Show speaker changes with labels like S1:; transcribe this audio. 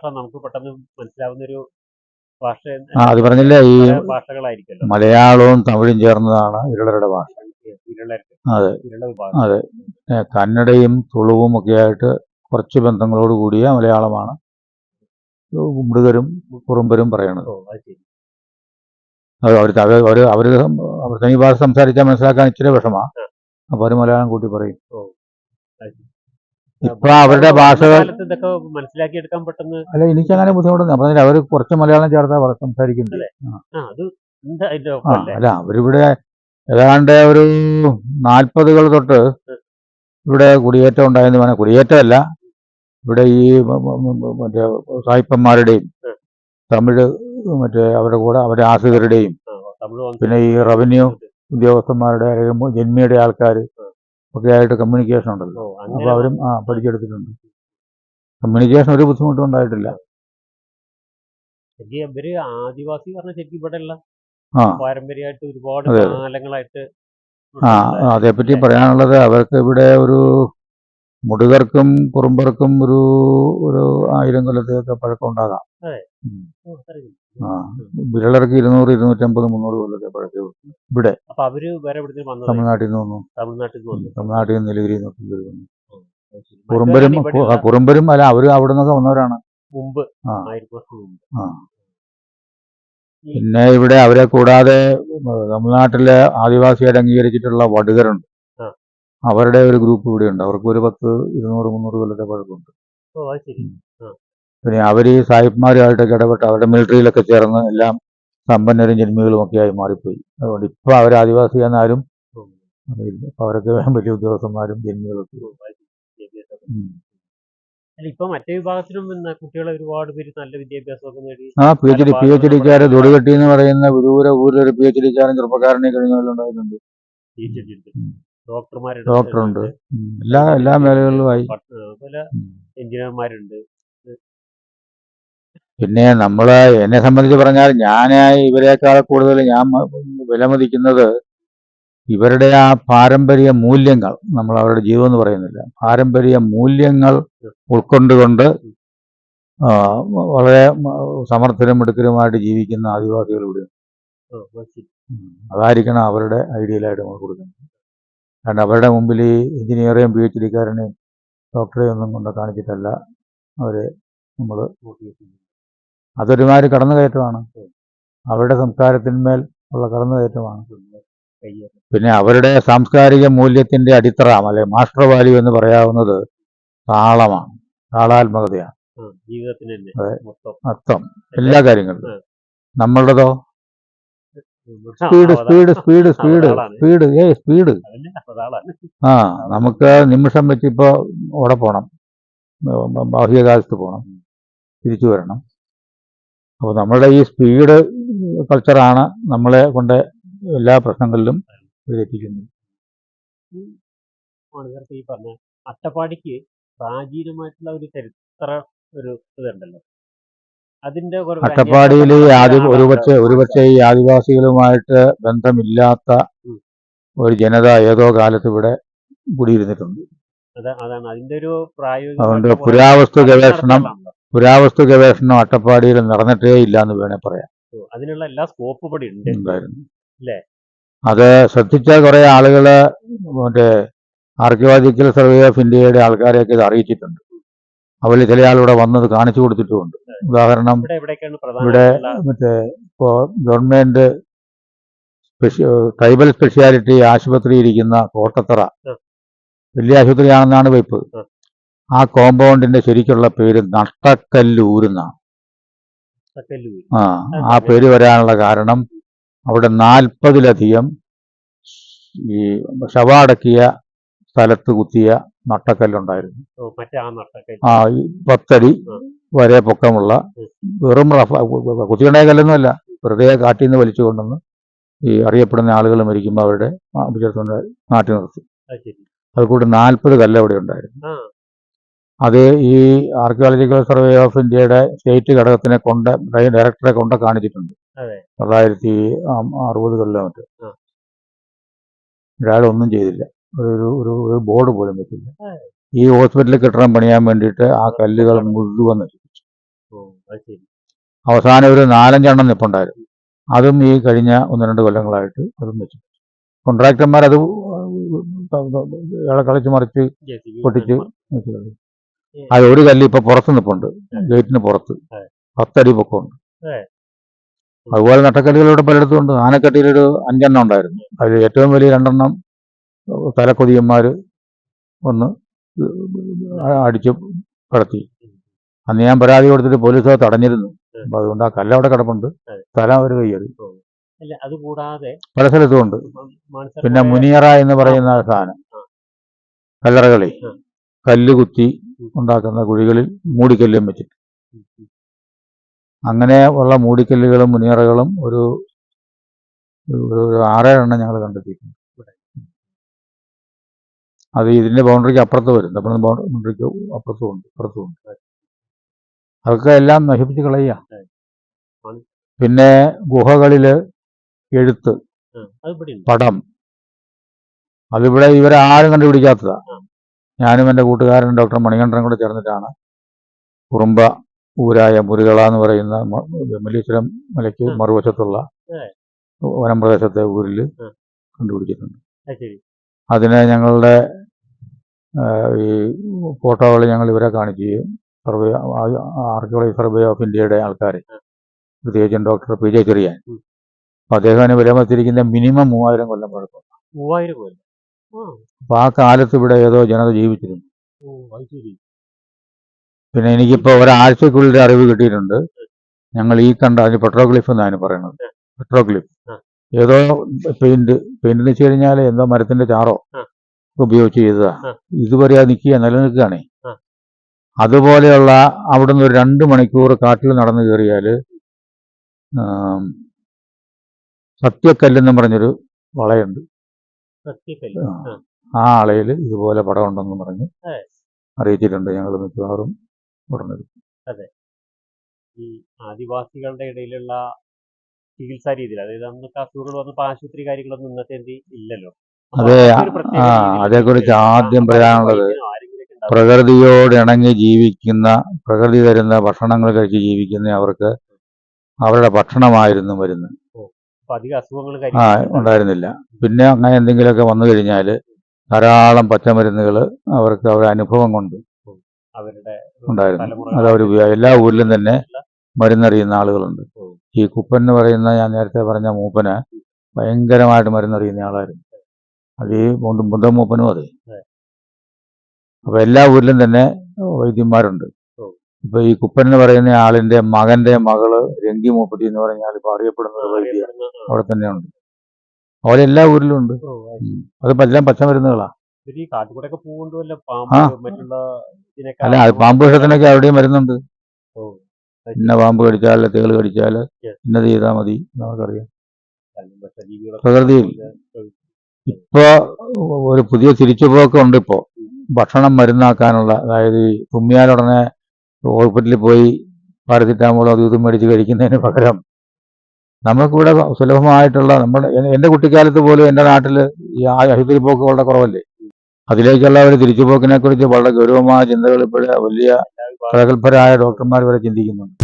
S1: ഭാഷ നമുക്ക് പെട്ടെന്ന് മനസ്സിലാവുന്ന ഒരു ഭാഷ
S2: അത് പറഞ്ഞില്ലേ ഈ
S1: ഭാഷകളായിരിക്കും
S2: മലയാളവും തമിഴും ചേർന്നതാണ് ഇരുളരുടെ ഭാഷ. അതെ. അതെ. കന്നഡയും തുളുവും ഒക്കെ ആയിട്ട് കുറച്ച് ബന്ധങ്ങളോട് കൂടിയ മലയാളമാണ്. മൃഗരും കുറുമ്പരും പറയണത്. അവർ അവർ അവർ അവർ അവർ തനി ഭാഷ സംസാരിച്ചാൽ മനസ്സിലാക്കാൻ ഇച്ചിരി വിഷമാണ് അപ്പോൾ അവർ മലയാളം കൂട്ടി പറയും. ഇപ്പൊ അവരുടെ ഭാഷകൾ
S1: മനസ്സിലാക്കിയെടുക്കാൻ പെട്ടെന്ന്
S2: അല്ല എനിക്കങ്ങനെ ബുദ്ധിമുട്ടൊന്നും ഞാൻ പറഞ്ഞില്ല അവർ കുറച്ച് മലയാളം ചേർത്താ സംസാരിക്കുന്നത്. അല്ല? അവരിവിടെ ഏതാണ്ട് ഒരു നാൽപ്പതുകൾ തൊട്ട് ഇവിടെ കുടിയേറ്റം ഉണ്ടായെന്ന് പറഞ്ഞാൽ കുടിയേറ്റമല്ല. ഇവിടെ ഈ മറ്റേ സായിപ്പന്മാരുടെയും തമിഴ് മറ്റേ അവരുടെ കൂടെ അവരുടെ ആശ്രിതരുടെയും. പിന്നെ ഈ റവന്യൂ ഉദ്യോഗസ്ഥന്മാരുടെ അല്ലെങ്കിൽ ജന്മിയുടെ ആൾക്കാർ ഒക്കെ ആയിട്ട് കമ്മ്യൂണിക്കേഷൻ ഉണ്ടല്ലോ.
S1: അപ്പൊ
S2: അപ്പോൾ അവരും ആ പഠിച്ചെടുത്തിട്ടുണ്ട്. കമ്മ്യൂണിക്കേഷൻ ഒരു ബുദ്ധിമുട്ടും ഉണ്ടായിട്ടില്ല
S1: ശരിക്കും ഇവർ ആദിവാസി പറഞ്ഞ ശരിക്കും ഇവിടെ ഉള്ള
S2: ആ.
S1: പാരമ്പര്യമായിട്ട് ഒരുപാട് കാലങ്ങളായിട്ട്
S2: ആ അതേപ്പറ്റി പറയാനുള്ളത് അവർക്ക് ഇവിടെ ഒരു മുടുകർക്കും കുറുമ്പർക്കും ഒരു ഒരു ആയിരം കൊല്ലത്തെയൊക്കെ പഴക്കം ഉണ്ടാകാം. ആ വിരളർക്ക് ഇരുന്നൂറ് ഇരുന്നൂറ്റമ്പത് മുന്നൂറ് കൊല്ലത്തെ പഴക്കേ ഇവിടെ
S1: അപ്പൊ അവർ വേറെ എവിടുന്ന് വന്നത്
S2: തമിഴ്നാട്ടിൽ നിന്ന് വന്നു.
S1: തമിഴ്നാട്ടിൽ നിന്ന് വന്നു.
S2: തമിഴ്നാട്ടിൽ നിന്ന് നീലഗിരിയിൽ നിന്നൊക്കെ ഇവർ വന്നു. കുറുമ്പരും കുറുമ്പരും അല്ല അവർ അവിടെ നിന്നൊക്കെ വന്നവരാണ്.
S1: മുമ്പ്
S2: ആ.
S1: ആയിരം വർഷം മുമ്പ്.
S2: ആ. പിന്നെ ഇവിടെ അവരെ കൂടാതെ തമിഴ്നാട്ടിലെ ആദിവാസിയായിട്ട് അംഗീകരിച്ചിട്ടുള്ള വടുകരുണ്ട്. അവരുടെ ഒരു ഗ്രൂപ്പ് ഇവിടെ ഉണ്ട് അവർക്ക് ഒരു പത്ത് ഇരുന്നൂറ് മുന്നൂറ് കൊല്ലത്തെ പഴക്കമുണ്ട്. പിന്നെ അവർ ഈ സാഹിബ്മാരുമായിട്ടൊക്കെ ഇടപെട്ട് അവരുടെ മിലിറ്ററിയിലൊക്കെ ചേർന്ന് എല്ലാം സമ്പന്നരും ജന്മികളും ഒക്കെ ആയി മാറിപ്പോയി. അതുകൊണ്ട് ഇപ്പൊ അവർ ആദിവാസി
S1: എന്നാലും
S2: അറിയില്ല. അപ്പൊ അവരൊക്കെ വലിയ ഉദ്യോഗസ്ഥന്മാരും ജന്മികളൊക്കെ.
S1: ഇപ്പൊ മറ്റേ വിഭാഗത്തിലും കുട്ടികളെ ഒരുപാട് പേര് നല്ല വിദ്യാഭ്യാസമൊക്കെ നേടി.
S2: ആ P H D P H ഡിക്കാര്
S1: ഭാഗങ്ങളും
S2: തൊടുകെട്ടി എന്ന് പറയുന്ന വിദൂര ഊരിലൊരു പി എച്ച് ഡിക്കാരൻ ചെറുപ്പക്കാരനെ ഉം.
S1: ഡോക്ടർമാരുണ്ട്.
S2: ഡോക്ടറുണ്ട്. എല്ലാ എല്ലാ മേഖലകളിലുമായി
S1: പല. എഞ്ചിനീയർമാരുണ്ട്.
S2: പിന്നെ നമ്മൾ എന്നെ സംബന്ധിച്ച് പറഞ്ഞാൽ ഞാനായി ഇവരെക്കാൾ കൂടുതൽ ഞാൻ വിലമതിക്കുന്നത് ഇവരുടെ ആ പാരമ്പര്യ മൂല്യങ്ങൾ നമ്മൾ അവരുടെ ജീവിതം എന്ന് പറയുന്നില്ല പാരമ്പര്യ മൂല്യങ്ങൾ ഉൾക്കൊണ്ടുകൊണ്ട് വളരെ സമർത്ഥനും മിടുക്കരുമായിട്ട് ജീവിക്കുന്ന
S1: ശരി.
S2: അതായിരിക്കണം അവരുടെ ഐഡിയലായിട്ട് നമ്മൾ കൊടുക്കുന്നത് കാരണം അവരുടെ മുമ്പിൽ ഈ എഞ്ചിനീയറേയും പി എച്ച് ഡിക്കാരനെയും ഡോക്ടറെയും ഒന്നും കൊണ്ട് കാണിച്ചിട്ടല്ല അവരെ നമ്മൾ
S1: Motivation.
S2: അതൊരുമാതിരി കടന്നുകയറ്റമാണ്. അവരുടെ സംസ്കാരത്തിന്മേൽ ഉള്ള കടന്നു
S1: കയറ്റമാണ്
S2: പിന്നെ അവരുടെ സാംസ്കാരിക മൂല്യത്തിന്റെ അടിത്തറ അല്ലെ മാസ്റ്റർ വാല്യൂ എന്ന് പറയാവുന്നത് താളമാണ്. താളാത്മകതയാണ്.
S1: മൊത്തം.
S2: എല്ലാ
S1: കാര്യങ്ങളും.
S2: നമ്മളുടേതോ? Speed speed speed speed speed ഏ സ്പീഡ്. ആ നമുക്ക് നിമിഷം വെച്ച് ഇപ്പോൾ അവിടെ പോകണം ബാഹ്യകാലത്ത് പോകണം തിരിച്ചു വരണം. അപ്പോൾ നമ്മളുടെ ഈ സ്പീഡ് കൾച്ചറാണ് നമ്മളെ കൊണ്ട് എല്ലാ പ്രശ്നങ്ങളിലും എത്തിക്കുന്നത്
S1: ഈ പറഞ്ഞ അട്ടപ്പാടിക്ക് പ്രാചീനമായിട്ടുള്ള ഒരു ചരിത്ര ഒരു ഇതുണ്ടല്ലോ. അതിന്റെ
S2: അട്ടപ്പാടിയിൽ ആദി ഒരുപക്ഷെ ഒരുപക്ഷെ ഈ ആദിവാസികളുമായിട്ട് ബന്ധമില്ലാത്ത ഒരു ജനത ഏതോ കാലത്ത് ഇവിടെ കുടിയിരുന്നിട്ടുണ്ട്.
S1: അതാ- അതാണ് അതിന്റെ ഒരു പ്രായോഗിക
S2: അതുകൊണ്ട് പുരാവസ്തു ഗവേഷണം പുരാവസ്തു ഗവേഷണം അട്ടപ്പാടിയിൽ നടന്നിട്ടേ ഇല്ല എന്ന് വേണേൽ പറയാം
S1: അതിനുള്ള എല്ലാ സ്കോപ്പ് ഇവിടെ ഉണ്ട്.
S2: ഉണ്ടായിരുന്നു? അത് ശ്രദ്ധിച്ച കുറെ ആളുകൾ മറ്റേ ആർക്കിയോളജിക്കൽ സർവേ ഓഫ് ഇന്ത്യയുടെ ആൾക്കാരെയൊക്കെ ഇത് അറിയിച്ചിട്ടുണ്ട്. അവരിൽ ചില ആളിവിടെ വന്നത് കാണിച്ചു കൊടുത്തിട്ടുമുണ്ട്. ഉദാഹരണം
S1: ഇവിടെ
S2: മറ്റേ ഇപ്പോ ഗവൺമെന്റ് ട്രൈബൽ സ്പെഷ്യാലിറ്റി ആശുപത്രി ഇരിക്കുന്ന കോട്ടത്തറ. വലിയ ആശുപത്രിയാണെന്നാണ് വെപ്പ്
S1: ഉം.
S2: ആ കോമ്പൗണ്ടിന്റെ ശരിക്കുള്ള പേര് നട്ടക്കല്ലൂരെന്നാണ് ആ ആ പേര് വരാനുള്ള കാരണം അവിടെ നാൽപ്പതിലധികം ഈ ശവാടക്കിയ സ്ഥലത്ത് കുത്തിയ നട്ടക്കല്ലുണ്ടായിരുന്നു.
S1: ആ
S2: പത്തടി വരെ പൊക്കമുള്ള. വെറും റഫ കുത്തിയുണ്ടായ കല്ലൊന്നുമല്ല. വെറുതെ കാട്ടിൽ നിന്ന് വലിച്ചു കൊണ്ടുവന്ന് ഈ അറിയപ്പെടുന്ന ആളുകൾ മരിക്കുമ്പോൾ അവരുടെ ചേർത്തുകൊണ്ട് നാട്ടി നിർത്തി.
S1: അത് ശരി.
S2: കൂടി നാൽപ്പത് കല്ല് അവിടെ ഉണ്ടായിരുന്നു. അത് ഈ ആർക്കിയോളജിക്കൽ സർവേ ഓഫ് ഇന്ത്യയുടെ സ്റ്റേറ്റ് ഘടകത്തിനെ കൊണ്ട് ഡയറക്ടറെ കൊണ്ട് കാണിച്ചിട്ടുണ്ട്. തൊള്ളായിരത്തി അറുപതുകളിലോ അറുപത് മറ്റോ ഒരാളൊന്നും ചെയ്തില്ല ഒരു ഒരു- ബോർഡ് പോലും വെച്ചില്ല ഈ ഹോസ്പിറ്റലിൽ കെട്ടിടം പണിയാൻ വേണ്ടിയിട്ട് ആ കല്ലുകൾ മുഴുവൻ നശിപ്പിച്ചു അവസാനം ഒരു നാലഞ്ചെണ്ണം നിപ്പുണ്ടായിരുന്നു അതും ഈ കഴിഞ്ഞ ഒന്ന് രണ്ട് കൊല്ലങ്ങളായിട്ട് അതും വെച്ചു കോൺട്രാക്ടർമാർ അത് കളിച്ച് മറിച്ച് പൊട്ടിച്ച് വെച്ചത്. അത് ഒരു കല്ല് ഇപ്പൊ പുറത്ത് നിപ്പുണ്ട്. ഗേറ്റിന് പുറത്ത്. പത്തടി പൊക്കമുണ്ട്.
S1: അതെ.
S2: അതുപോലെ ഇവിടെ പലയിടത്തും ഉണ്ട്. ആനക്കട്ടിയിലൊരു അഞ്ചെണ്ണം ഉണ്ടായിരുന്നു. അതിൽ ഏറ്റവും വലിയ രണ്ടെണ്ണം തലക്കൊതിയന്മാർ വന്ന് അടിച്ച് കടത്തി. അന്ന് ഞാൻ പരാതി കൊടുത്തിട്ട് പോലീസ് അത് തടഞ്ഞിരുന്നു. അപ്പൊ അതുകൊണ്ട് ആ കല്ല് അവിടെ കിടപ്പുണ്ട്. തല അവർ കയ്യേറി. പല സ്ഥലത്തും ഉണ്ട്. പിന്നെ മുനിയറ എന്ന് പറയുന്ന സാധനം. കല്ലറകളി. കല്ല് കുത്തി. ഉണ്ടാക്കുന്ന കുഴികളിൽ മൂടിക്കല്ലും വെച്ചിട്ട്. അങ്ങനെ ഉള്ള മൂടിക്കല്ലുകളും മുനിയറകളും ഒരു ഒരു ആറേഴെണ്ണം ഞങ്ങൾ കണ്ടെത്തിയിട്ടുണ്ട് അത് ഇതിന്റെ ബൗണ്ടറിക്ക് അപ്പുറത്ത് വരും. നമ്മുടെ ബൗണ്ടറിക്ക് അപ്പുറത്തും ഉണ്ട് ഇപ്പുറത്തും ഉണ്ട്. അതൊക്കെ എല്ലാം നശിപ്പിച്ച് കളയുക. പിന്നെ ഗുഹകളിൽ എഴുത്ത് പടം. അതിവിടെ ഇവരാരും കണ്ടുപിടിക്കാത്തതാ.
S1: ആ.
S2: ഞാനും എന്റെ കൂട്ടുകാരൻ ഡോക്ടർ മണികണ്ഠനും കൂടെ ചേർന്നിട്ടാണ് കുറുമ്പ ഊരായ മുരുകള എന്ന് പറയുന്ന മല്ലീശ്വരം വെമ്മലീശ്വരം മലയ്ക്ക് മറുവശത്തുള്ള
S1: വനപ്രദേശത്തെ
S2: വനം ഊരിൽ കണ്ടുപിടിച്ചിട്ടുണ്ട്. അതിനെ ഞങ്ങളുടെ ഈ ഫോട്ടോകൾ ഞങ്ങൾ ഇവരെ കാണിക്കുകയും സർവേ ആർക്കിയോളജി സർവേ ഓഫ് ഇന്ത്യയുടെ
S1: ആൾക്കാർ.
S2: പ്രത്യേകിച്ചും ഡോക്ടർ പി ജെ ചെറിയാൻ. അദ്ദേഹം വിലമത്തിരിക്കുന്ന മിനിമം മൂവായിരം കൊല്ലം പഴക്കം
S1: മൂവായിരം കൊല്ലം.
S2: അപ്പൊ ആ കാലത്ത് ഇവിടെ ഏതോ ജനത ജീവിച്ചിരുന്നു. പിന്നെ എനിക്കിപ്പോ ഒരാഴ്ചക്കുള്ളിൽ അറിവ് കിട്ടിയിട്ടുണ്ട്. ഞങ്ങൾ ഈ കണ്ട അതിന് പെട്രോഗ്ലിഫ് എന്നാണ് പറയുന്നത്. പെട്രോഗ്ലിഫ്. ഏതോ പെയിന്റ് പെയിന്റ് വെച്ച് കഴിഞ്ഞാൽ എന്തോ മരത്തിന്റെ ചാറോ. ഉപയോഗിച്ച് ചെയ്തതാ. ഇതുവരെ അത് നിൽക്കുക നിലനിൽക്കുകയാണേ. അതുപോലെയുള്ള അവിടെ നിന്ന് ഒരു രണ്ട് മണിക്കൂർ കാട്ടിൽ നടന്നു കയറിയാൽ ആം, സത്യക്കല്ലെന്നും പറഞ്ഞൊരു വളയുണ്ട്. ആ. ആളയിൽ ഇതുപോലെ പടം ഉണ്ടെന്ന് പറഞ്ഞ് അറിയിച്ചിട്ടുണ്ട് ഞങ്ങൾ മിക്കവാറും ഉടനെ
S1: ഈ ആദിവാസികളുടെ ഇടയിലുള്ള ചികിത്സാ രീതിയിൽ അതായത് അന്നൊക്കെ അസുഖങ്ങൾ വന്നപ്പോൾ ആശുപത്രി കാര്യങ്ങളൊന്നും ഇന്നത്തെ ഇല്ലല്ലോ.
S2: അതെ, ആ, അതേക്കുറിച്ച് ആദ്യം പറയാനുള്ളത്. പ്രകൃതിയോട് ഇണങ്ങി ജീവിക്കുന്ന പ്രകൃതി തരുന്ന ഭക്ഷണങ്ങൾ കഴിച്ച് ജീവിക്കുന്ന അവർക്ക് അവരുടെ ഭക്ഷണമായിരുന്നു മരുന്ന്.
S1: അപ്പൊ അധികം അസുഖങ്ങൾ
S2: ആ ഉണ്ടായിരുന്നില്ല. പിന്നെ അങ്ങനെ എന്തെങ്കിലുമൊക്കെ വന്നു കഴിഞ്ഞാൽ ധാരാളം പച്ചമരുന്നുകൾ അവർക്ക് അവരുടെ അനുഭവം കൊണ്ട്
S1: അവരുടെ
S2: ഉണ്ടായിരുന്നു. അത് അവർ എല്ലാ ഊരിലും തന്നെ മരുന്നറിയുന്ന ആളുകളുണ്ട്. ഈ കുപ്പൻ എന്ന് പറയുന്ന ഞാൻ നേരത്തെ പറഞ്ഞ മൂപ്പന് ഭയങ്കരമായിട്ട് മരുന്നറിയുന്ന ആളായിരുന്നു. അത് ഈ മുണ്ടും മുണ്ടൻ മൂപ്പനും അതെ. അപ്പൊ എല്ലാ ഊരിലും തന്നെ വൈദ്യന്മാരുണ്ട്. ഇപ്പൊ ഈ കുപ്പൻ എന്ന് പറയുന്ന ആളിന്റെ മകന്റെ മകൾ രംഗി മൂപ്പത്തി എന്ന് പറഞ്ഞാൽ ഇപ്പൊ അറിയപ്പെടുന്ന ഒരു വൈദ്യ അവിടെ തന്നെയുണ്ട്. അവിടെ എല്ലാ ഊരിലും ഉണ്ട്.
S1: അത്
S2: എല്ലാം പച്ചമരുന്നുകളാ അല്ല അത് പാമ്പ് വിഷത്തിനൊക്കെ അവിടെയും
S1: അത്
S2: ഇന്ന പാമ്പ് കടിച്ചാൽ തേൾ കടിച്ചാൽ. ഇന്നത് ചെയ്താൽ മതി നമുക്കറിയാം പ്രകൃതിയിൽ. ഇപ്പൊ ഒരു പുതിയ തിരിച്ചുപോക്കുണ്ട് ഇപ്പോ ഭക്ഷണം മരുന്നാക്കാനുള്ള അതായത് ഈ തുമ്മിയാലുടനെ ഹോസ്പിറ്റലിൽ പോയി പാരസിറ്റാമോളോ അത് ഇതും മേടിച്ച് കഴിക്കുന്നതിന് പകരം നമുക്കിവിടെ സുലഭമായിട്ടുള്ള നമ്മുടെ എന്റെ കുട്ടിക്കാലത്ത് പോലും എന്റെ നാട്ടിൽ ഈ ആശുപത്രി പോക്ക് വളരെ കുറവല്ലേ? അതിലേക്കുള്ള ഒരു തിരിച്ചുപോക്കിനെ കുറിച്ച് വളരെ ഗൗരവമായ ചിന്തകൾ ഇപ്പോഴും വലിയ പ്രഗത്ഭരായ ഡോക്ടർമാർ വരെ ചിന്തിക്കുന്നുണ്ട്.